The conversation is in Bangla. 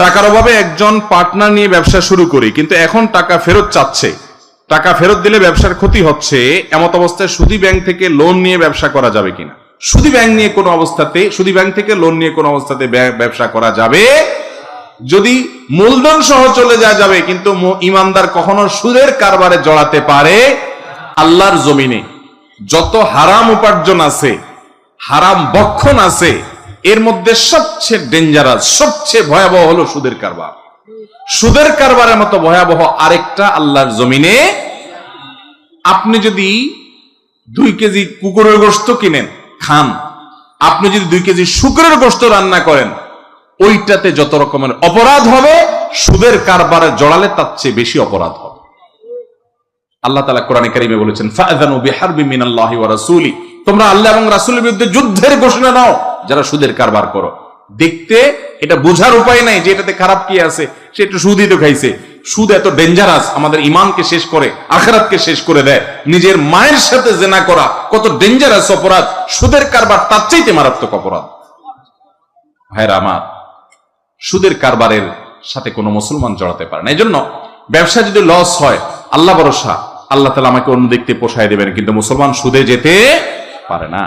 টাকার অভাবে একজন পার্টনার নিয়ে ব্যবসা শুরু করি, কিন্তু এখন টাকা ফেরত চাচ্ছে। টাকা ফেরত দিলে ব্যবসার ক্ষতি হচ্ছে, এমত অবস্থায় সুদি ব্যাংক থেকে লোন নিয়ে ব্যবসা করা যাবে কিনা? সুদি ব্যাংক নিয়ে কোনো অবস্থাতে, সুদি ব্যাংক থেকে লোন নিয়ে কোনো অবস্থাতে ব্যবসা করা যাবে? যদি মূলধন সহ চলে যাওয়া যাবে, কিন্তু ইমানদার কখনো সুদের কারবারে জড়াতে পারে? আল্লাহর জমিনে যত হারাম উপার্জন আছে, হারাম বক্ষণ আছে এর মধ্যে সবচেয়ে ডেঞ্জারাস সবচেয়ে ভয়াবহ হলো সুদের কারবার। সুদের কারবারের মতো ভয়াবহ আরেকটা আল্লাহর জমিনে আপনি যদি দুই কেজি কুকুরের গোস্ত কিনেন, খান, আপনি যদি দুই কেজি শুকরের গোস্ত রান্না করেন, ওইটাতে যত রকমের অপরাধ হবে, সুদের কারবারে জড়ালে তার চেয়ে বেশি অপরাধ হবে। আল্লাহ তালা কোরআন কারিমে বলেছেন ফায়দানু বিহারবি মিনাল্লাহি ওয়া রাসূলি। তোমরা আল্লাহ এবং রাসূলের বিরুদ্ধে যুদ্ধের ঘোষণা নাও যারা সুদের কারবার করো। দেখতে এটা বোঝার উপায় নাই যে এটাতে খারাপ কি আছে, সে একটু সুদই তো খাইছে। সুদ এত ডেঞ্জারাস আমাদের ইমানকে শেষ করে, আখেরাতকে শেষ করে দেয়। নিজের মায়ের সাথে জেনা করা কত ডেঞ্জারাস অপরাধ, সুদের কারবার তার চাইতে মারাত্মক অপরাধ। ভাইরা আমার, সুদের কারবারের সাথে কোনো মুসলমান জড়াতে পারে না। এই জন্য ব্যবসা যদি লস হয়, আল্লাহ ভরসা, আল্লাহ তালা আমাকে অন্য দেখতে পোষায় দেবেন, কিন্তু মুসলমান সুদে যেতে পারে না।